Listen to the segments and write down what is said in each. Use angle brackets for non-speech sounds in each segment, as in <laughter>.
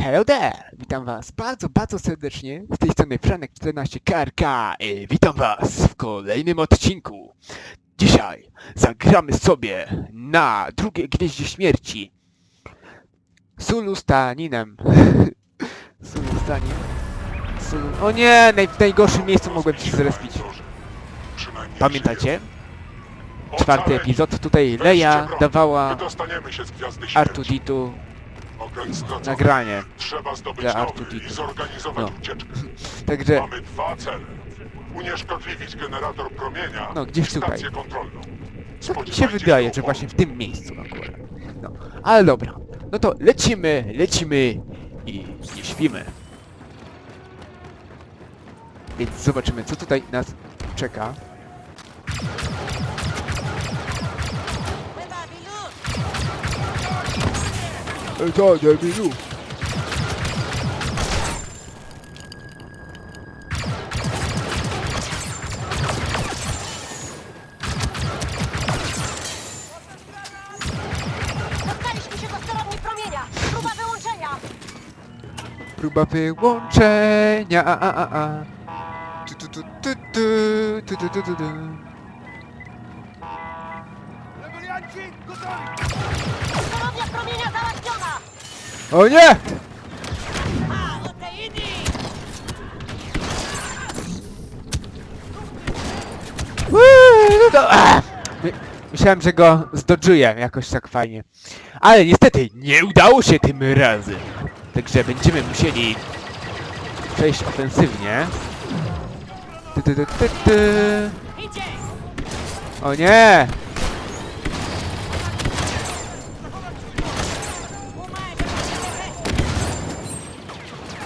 Hello there! Witam was bardzo, bardzo serdecznie. Z tej strony Franek14KRK i witam was w kolejnym odcinku. Dzisiaj zagramy sobie na drugiej Gwieździe Śmierci. Sulustaninem. <laughs> Sulustanin. Sulu... O nie! Naj... W najgorszym miejscu mogłem się zrespić. Pamiętacie? Czwarty epizod. Tutaj Leia dawała. Artuditu. Nagranie. Trzeba zdobyć dla nowy Artuditu. i zorganizować No. ucieczkę. <laughs> Także Mamy dwa cele. Unieszkodliwić generator promienia No, gdzieś i stację tutaj. kontrolną. Tak mi się wydaje, że właśnie w tym miejscu akurat. No, ale dobra. No to lecimy, lecimy i nie śpimy. Więc zobaczymy, co tutaj nas czeka. To, debilu. Dostaliśmy się do sterowni promienia! Próba wyłączenia! Próba wyłączenia. A, a, a, a. Tu, tu, tu, tu, tu, tu, tu, tu, tu, tu. Sterownia promienia załatwiona! O nie! A, Luteidi! Uuu, no to! My- Myślałem, że go zdodżuję jakoś tak fajnie. Ale niestety nie udało się tym razem. Także będziemy musieli przejść ofensywnie. Ty, ty, ty, ty, ty. Idzie! O nie!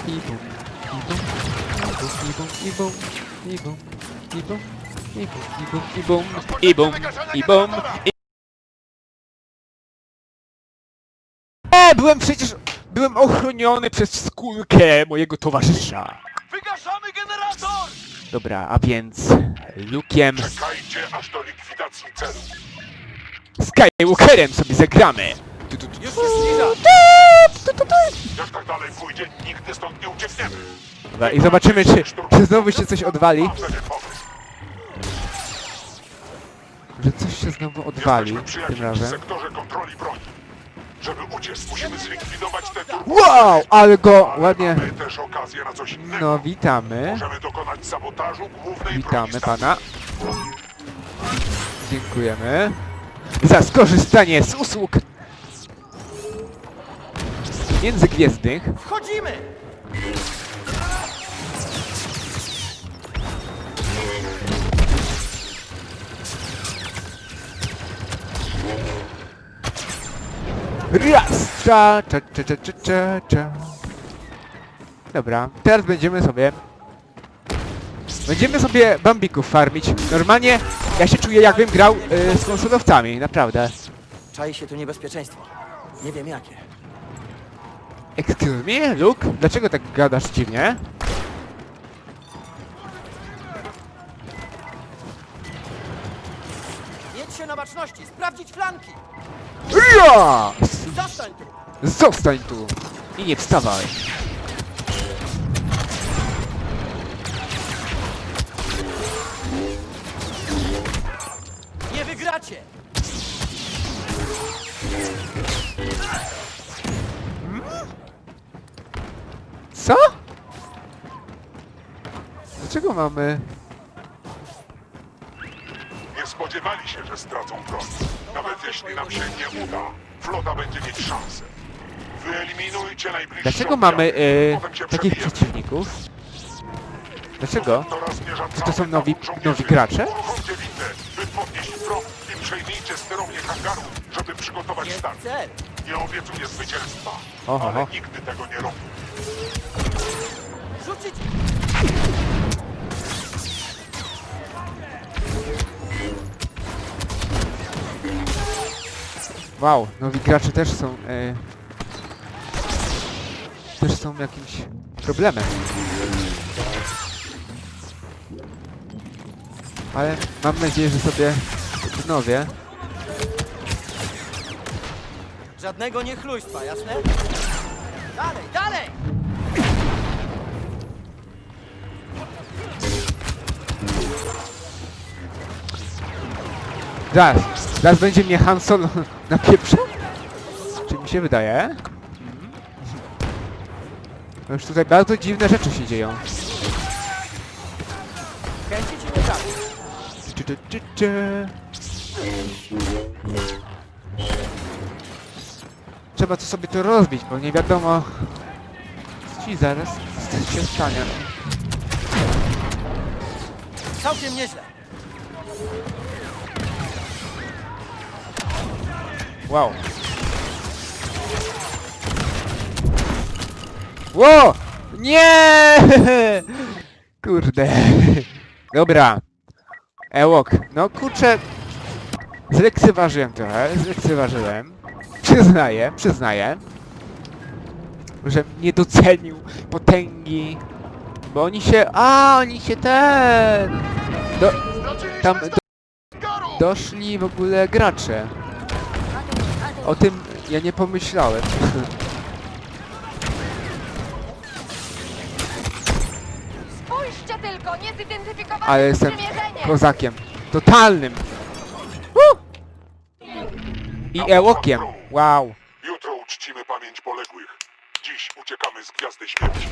I bum, i bum, i bum, i bum, i bum, i bum, i bum, i bum, i bum, i bum, i bum, i E, byłem przecież... Byłem ochroniony przez skórkę mojego towarzysza. Wygaszamy generator! Dobra, a więc... Lukiem Czekajcie aż do likwidacji celu. Skywalkerem sobie zagramy. Tu, tu, tu, Już się Jak tak dalej pójdzie, nigdy stąd nie uciekniemy. Dobra, i zobaczymy, czy, czy znowu się coś odwali. Mam pewien pomysł. Że coś się znowu odwali Jesteśmy tym razem. sektorze kontroli broni. Żeby uciec, musimy zlikwidować te turbo. Wow, ale go ładnie... Mamy też okazję na coś innego. No, witamy. Możemy dokonać sabotażu głównej Witamy broni pana. Dziękujemy. Za skorzystanie z usług międzygwiezdnych. Wchodzimy! Raz! Cza, cza, cza, cza, cza, cza, cza. Dobra, teraz będziemy sobie... Będziemy sobie bambików farmić. Normalnie ja się czuję jakbym grał y, z konsolowcami, naprawdę. Czai się tu niebezpieczeństwo. Nie wiem jakie. Excuse me, Luke? Dlaczego tak gadasz dziwnie? Jedź się na baczności, sprawdzić flanki! Ja! Zostań tu! Zostań tu! I nie wstawaj. Nie wygracie! Co? Dlaczego mamy... Nie spodziewali się, że stracą broń. Nawet jeśli nam się nie uda, flota będzie mieć szansę. Wyeliminujcie najbliższe Dlaczego mamy potem się takich przebijemy. przeciwników? Dlaczego? Zmierza Czy to są cały nowi- żołnierzy. nowi gracze? Uruchomcie windę, by podnieść front i przejmijcie sterownię hangaru, żeby przygotować Jest start. cel! Nie obiecuję zwycięstwa, Oho, ale nigdy tego nie robię. Rzucić! Wow, nowi gracze też są... E, też są jakimś problemem. Ale mam nadzieję, że sobie odnowię. Żadnego niechlujstwa, jasne? Dalej, dalej! Zaraz, zaraz będzie mnie Han Solo <laughs> na pieprze? Czy mi się wydaje? No Już tutaj bardzo dziwne rzeczy się dzieją. Nie trafi. Czy, czy, czy, czy. Trzeba to sobie to rozbić, bo nie wiadomo co ci zaraz się stanie. Całkiem nieźle. Wow. Ło! Nie! <laughs> Kurde. Dobra. Ewok. No kurczę. Zlekceważyłem trochę. Zlekceważyłem. Przyznaję, przyznaję. Że nie docenił potęgi. Bo oni się... A, oni się ten... Do, tam do, doszli w ogóle gracze. O tym ja nie pomyślałem. Spójrzcie tylko, niezidentyfikowane Ale jestem kozakiem. Totalnym. Woo! I Ewokiem. Wow. Jutro uczcimy pamięć poległych. Dziś uciekamy z Gwiazdy Śmierci.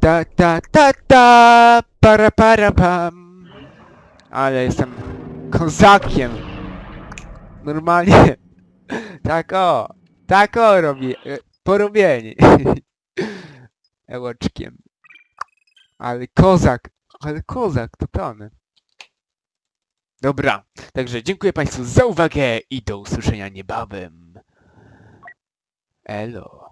Ta ta ta ta para para pam. Ale jestem kozakiem. Normalnie. <laughs> Tak o. Tak o robi. e, Porobieni. <laughs> Ełoczkiem. Ale kozak. Ale kozak totalny. Dobra. Także dziękuję Państwu za uwagę i do usłyszenia niebawem. Elo.